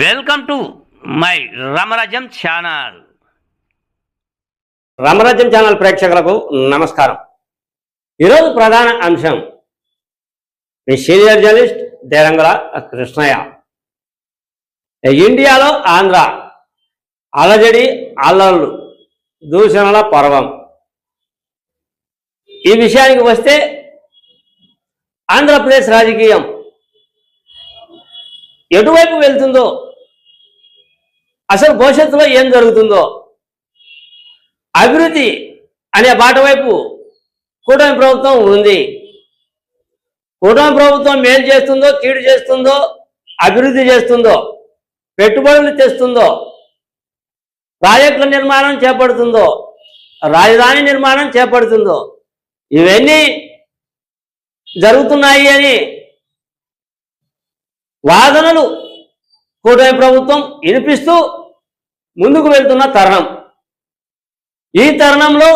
Welcome to my Ramarajyam channel. Ramarajam channel ప్రేక్షకులకు నమస్కారం. ఈరోజు ప్రధాన అంశం మీ సీనియర్ జర్నలిస్ట్ దేరంగుల కృష్ణయ్య. ఇండియాలో ఆంధ్ర అలజడి అల్లర్లు దూషణల పర్వం. ఈ విషయానికి వస్తే ఆంధ్రప్రదేశ్ రాజకీయం ఎటువైపు వెళ్తుందో అసలు భవిష్యత్తులో ఏం జరుగుతుందో అభివృద్ధి అనే బాట వైపు కూటమి ప్రభుత్వం ఉంది. కూటమి ప్రభుత్వం మేలు చేస్తుందో కీడు చేస్తుందో అభివృద్ధి చేస్తుందో పెట్టుబడులు తెస్తుందో ప్రాజెక్టుల నిర్మాణం చేపడుతుందో రాజధాని నిర్మాణం చేపడుతుందో ఇవన్నీ జరుగుతున్నాయి అని వాదనలు కూటమి ప్రభుత్వం వినిపిస్తూ ముందుకు వెళ్తున్న తరుణం. ఈ తరుణంలో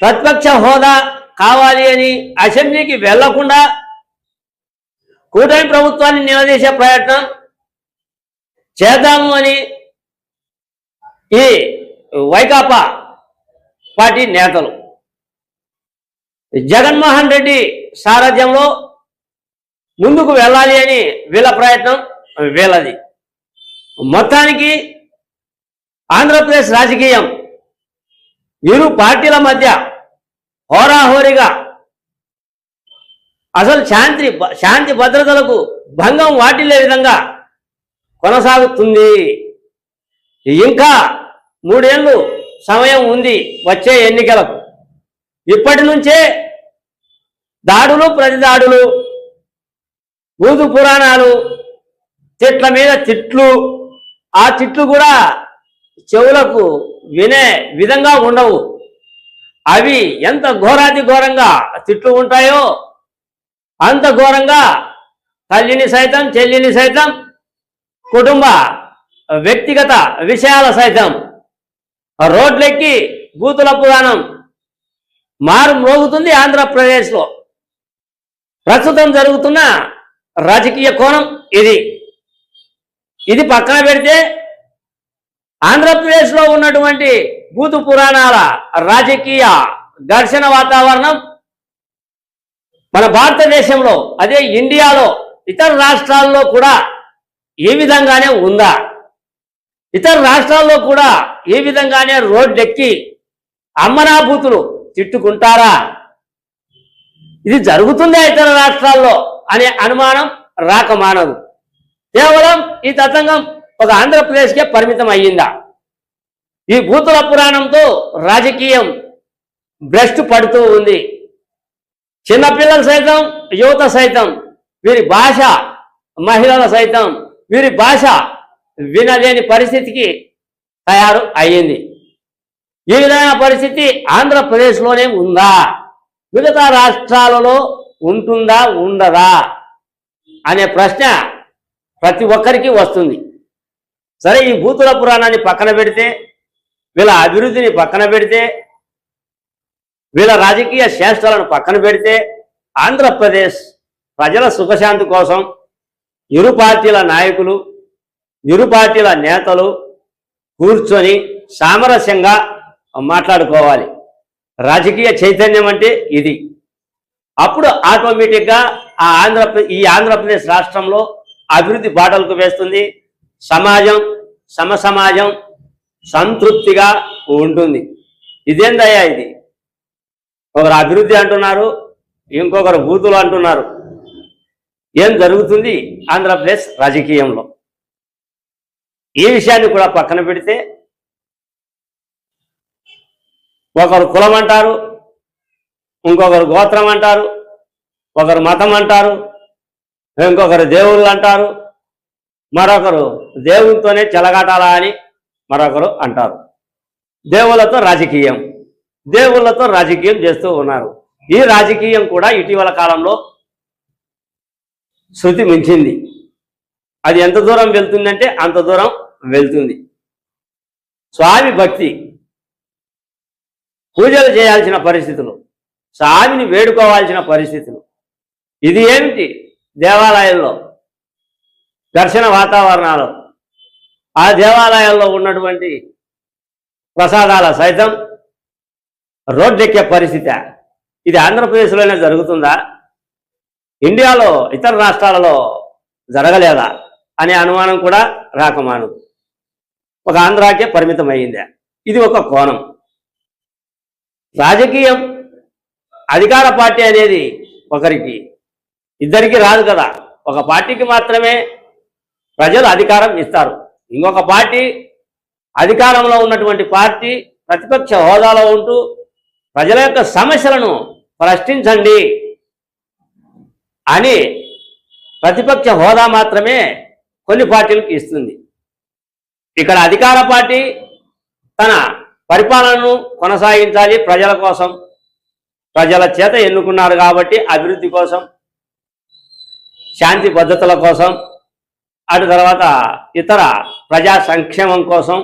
ప్రతిపక్ష హోదా కావాలి అని అసెంబ్లీకి వెళ్ళకుండా కూటమి ప్రభుత్వాన్ని నిలదీసే ప్రయత్నం చేద్దాము అని ఈ వైకాపా పార్టీ నేతలు. జగన్మోహన్ రెడ్డి సారథ్యంలో ముందుకు వెళ్ళాలి అని వీళ్ళ ప్రయత్నం వీళ్ళది. మొత్తానికి ఆంధ్రప్రదేశ్ రాజకీయం ఇరు పార్టీల మధ్య హోరాహోరీగా అసలు శాంతి శాంతి భద్రతలకు భంగం వాటిల్లే విధంగా కొనసాగుతుంది. ఇంకా మూడేళ్ళు సమయం ఉంది వచ్చే ఎన్నికలకు. ఇప్పటి నుంచే దాడులు ప్రతిదాడులు భూతు పురాణాలు చెట్ల మీద చెట్లు ఆ చెట్లు కూడా చెవులకు వినే విధంగా ఉండవు. అవి ఎంత ఘోరాతి ఘోరంగా చెట్లు ఉంటాయో అంత ఘోరంగా తల్లిని సైతం చెల్లిని సైతం కుటుంబ వ్యక్తిగత విషయాల సైతం రోడ్లెక్కి బూతుల పురాణం మారు మోగుతుంది ఆంధ్రప్రదేశ్లో. ప్రస్తుతం జరుగుతున్న రాజకీయ కోణం ఇది. ఇది పక్కన పెడితే ఆంధ్రప్రదేశ్లో ఉన్నటువంటి భూతు పురాణాల రాజకీయ ఘర్షణ వాతావరణం మన భారతదేశంలో అదే ఇండియాలో ఇతర రాష్ట్రాల్లో కూడా ఏ విధంగానే ఉందా? ఇతర రాష్ట్రాల్లో కూడా ఏ విధంగానే రోడ్డెక్కి అమ్మనాభూతులు తిట్టుకుంటారా? ఇది జరుగుతుందా ఇతర రాష్ట్రాల్లో? అనే అనుమానం రాక మానదు. కేవలం ఈ తతంగం ఒక ఆంధ్రప్రదేశ్కే పరిమితం అయ్యిందా ఈ భూతుల పురాణంతో రాజకీయం భ్రష్టు పడుతూ ఉంది. చిన్నపిల్లలు సైతం యువత సైతం వీరి భాష మహిళల సైతం వీరి భాష వినలేని పరిస్థితికి తయారు అయ్యింది. ఈ విధమైన పరిస్థితి ఆంధ్రప్రదేశ్లోనే ఉందా? మిగతా రాష్ట్రాలలో ఉంటుందా ఉండదా అనే ప్రశ్న ప్రతి ఒక్కరికి వస్తుంది. సరే ఈ భూతుల పురాణాన్ని పక్కన పెడితే వీళ్ళ అభివృద్ధిని పక్కన పెడితే వీళ్ళ రాజకీయ శాస్త్రాలను పక్కన పెడితే ఆంధ్రప్రదేశ్ ప్రజల సుఖశాంతి కోసం ఇరు పార్టీల నాయకులు ఇరు పార్టీల నేతలు కూర్చొని సామరస్యంగా మాట్లాడుకోవాలి. రాజకీయ చైతన్యం అంటే ఇది. అప్పుడు ఆటోమేటిక్గా ఆ ఆంధ్రప్రదేశ్ ఈ ఆంధ్రప్రదేశ్ రాష్ట్రంలో అభివృద్ధి బాటలకు వేస్తుంది. సమాజం సమసమాజం సంతృప్తిగా ఉంటుంది. ఇదేందయ్యా ఇది? ఒకరు అభివృద్ధి అంటున్నారు ఇంకొకరు బూతులు అంటున్నారు. ఏం జరుగుతుంది ఆంధ్రప్రదేశ్ రాజకీయంలో? ఈ విషయాన్ని కూడా పక్కన పెడితే ఒకరు కులం అంటారు ఇంకొకరు గోత్రం అంటారు ఒకరు మతం అంటారు ఇంకొకరు దేవుళ్ళు అంటారు మరొకరు దేవునితోనే చెలగాటాలా అని మరొకరు అంటారు. దేవుళ్ళతో రాజకీయం దేవుళ్ళతో రాజకీయం చేస్తూ ఉన్నారు. ఈ రాజకీయం కూడా ఇటీవల కాలంలో శృతి మించింది. అది ఎంత దూరం వెళ్తుందంటే అంత దూరం వెళ్తుంది. స్వామి భక్తి పూజలు చేయాల్సిన పరిస్థితులు. స్వామిని వేడుకోవాల్సిన పరిస్థితులు. ఇది ఏమిటి దేవాలయంలో? ఘర్షణ వాతావరణాలు. ఆ దేవాలయాల్లో ఉన్నటువంటి ప్రసాదాల సైతం రోడ్డెక్కే పరిస్థితి. ఇది ఆంధ్రప్రదేశ్లోనే జరుగుతుందా? ఇండియాలో ఇతర రాష్ట్రాలలో జరగలేదా? అనే అనుమానం కూడా రాకమాను. ఒక ఆంధ్రాకే పరిమితమైందే ఇది ఒక కోణం. రాజకీయం అధికార పార్టీ అనేది ఒకరికి ఇద్దరికి రాదు కదా. ఒక పార్టీకి మాత్రమే ప్రజలు అధికారం ఇస్తారు. ఇంకొక పార్టీ అధికారంలో ఉన్నటువంటి పార్టీ ప్రతిపక్ష హోదాలో ఉంటూ ప్రజల యొక్క సమస్యలను ప్రశ్నించండి అని ప్రతిపక్ష హోదా మాత్రమే కొన్ని పార్టీలకు ఇస్తుంది. ఇక్కడ అధికార పార్టీ తన పరిపాలనను కొనసాగించాలి ప్రజల కోసం. ప్రజల చేత ఎన్నుకున్నారు కాబట్టి అభివృద్ధి కోసం శాంతి భద్రతల కోసం అటు తర్వాత ఇతర ప్రజా సంక్షేమం కోసం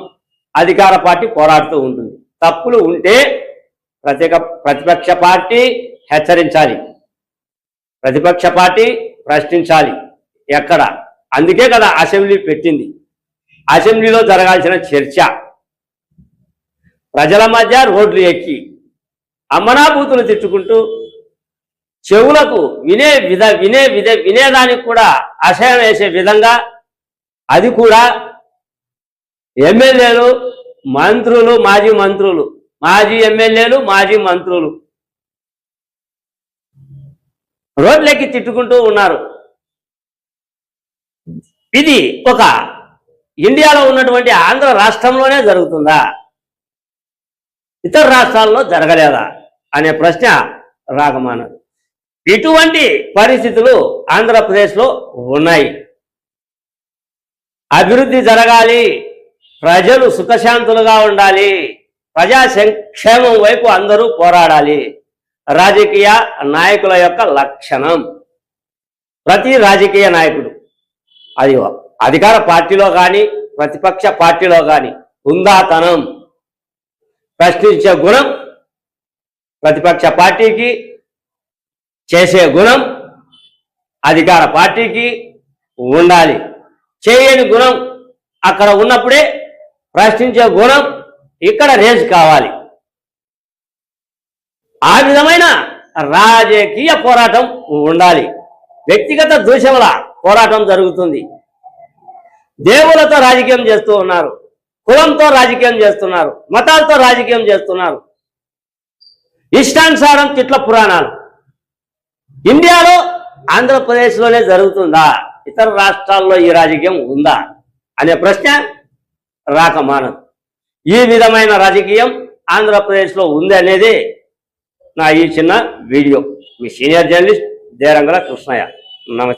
అధికార పార్టీ పోరాడుతూ ఉంటుంది. తప్పులు ఉంటే ప్రత్యేక ప్రతిపక్ష పార్టీ హెచ్చరించాలి. ప్రతిపక్ష పార్టీ ప్రశ్నించాలి ఎక్కడ? అందుకే కదా అసెంబ్లీ పెట్టింది. అసెంబ్లీలో జరగాల్సిన చర్చ. ప్రజల మధ్య రోడ్లు ఎక్కి అమ్మనాభూతులు తిట్టుకుంటూ చెవులకు వినే విధ వినే విధ వినేదానికి కూడా అసహ్యం వేసే విధంగా అది కూడా ఎమ్మెల్యేలు మంత్రులు మాజీ మంత్రులు మాజీ ఎమ్మెల్యేలు మాజీ మంత్రులు రోడ్లెక్కి తిట్టుకుంటూ ఉన్నారు. ఇది ఒక ఇండియాలో ఉన్నటువంటి ఆంధ్ర రాష్ట్రంలోనే జరుగుతుందా? ఇతర రాష్ట్రాల్లో జరగలేదా అనే ప్రశ్న రాగమానదు. ఇటువంటి పరిస్థితులు ఆంధ్రప్రదేశ్లో ఉన్నాయి. అభివృద్ధి జరగాలి ప్రజలు సుఖశాంతులుగా ఉండాలి ప్రజా సంక్షేమం వైపు అందరూ పోరాడాలి. రాజకీయ నాయకుల యొక్క లక్షణం. ప్రతి రాజకీయ నాయకుడు అది అధికార పార్టీలో కానీ ప్రతిపక్ష పార్టీలో కానీ హుందాతనం ప్రశ్నించే గుణం ప్రతిపక్ష పార్టీకి చేసే గుణం అధికార పార్టీకి ఉండాలి. చేయని గుణం అక్కడ ఉన్నప్పుడే ప్రశ్నించే గుణం ఇక్కడ రేజ్ కావాలి. ఆ విధమైన రాజకీయ పోరాటం ఉండాలి. వ్యక్తిగత దూషముల పోరాటం జరుగుతుంది. దేవులతో రాజకీయం చేస్తూ ఉన్నారు. కులంతో రాజకీయం చేస్తున్నారు మతాలతో రాజకీయం చేస్తున్నారు. ఇష్టానుసారం తిట్ల పురాణాలు. ఇండియాలో ఆంధ్రప్రదేశ్లోనే జరుగుతుందా? ఇతర రాష్ట్రాల్లో ఈ రాజకీయం ఉందా? అనే ప్రశ్న రాకమానదు ఈ విధమైన రాజకీయం ఆంధ్రప్రదేశ్లో ఉంది అనేది నా ఈ చిన్న వీడియో. మీ సీనియర్ జర్నలిస్ట్ దేరంగల కృష్ణయ్య. నమస్తే.